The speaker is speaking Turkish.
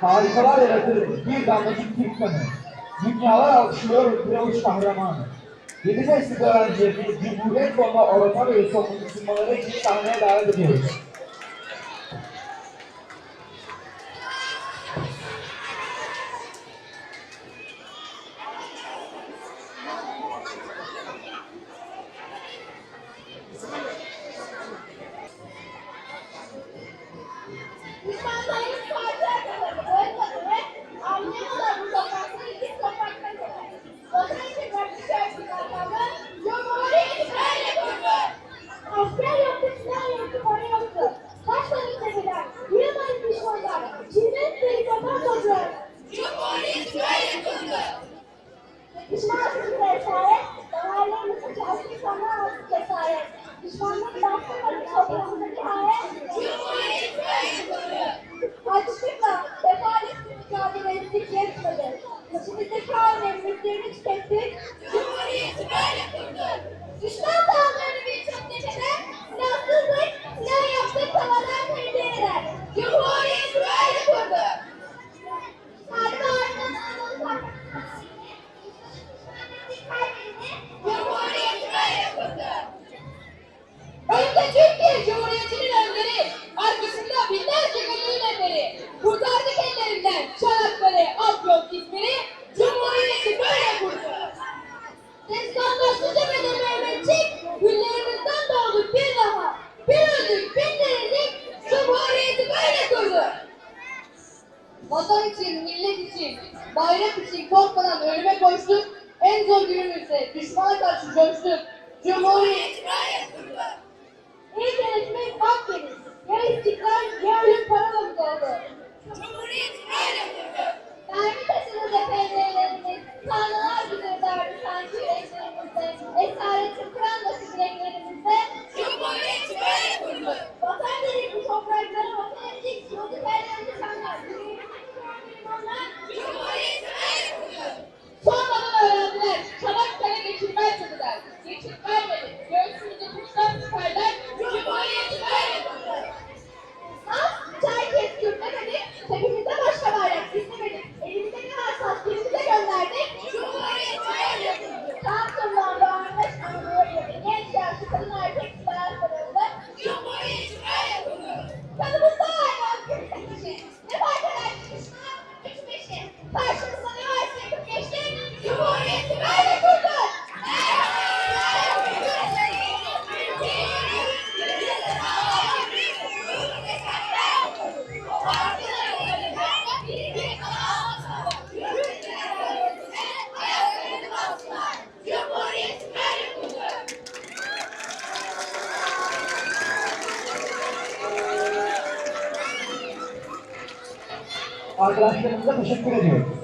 Harikalar yaratırım, bir damlacık dikkanı. Dünyalar alkışlıyorum Kıravuç kahramanı. Yedi nesli öğrencilerini Cumhuriyet Baba Orata ve Sokulmusulmaları iki sahneye davet ediyoruz. cesaret, damarlarımızdaki aşkı sonuna cesaret, düşmanlık baskıları toprağımızdaki hayat, Açlıkla, defaletle mücadele ettik yetmedi. İçimizdeki ağır memnuniyetlerini tükettik, bayrak için korkmadan ölüme koştuk. En zor günümüzde düşmana karşı coştuk. Cumhuriyet İlk yönetmek Akdeniz. Ya istiklal ya ölüm paralamız oldu. আর class তুলে দেবেন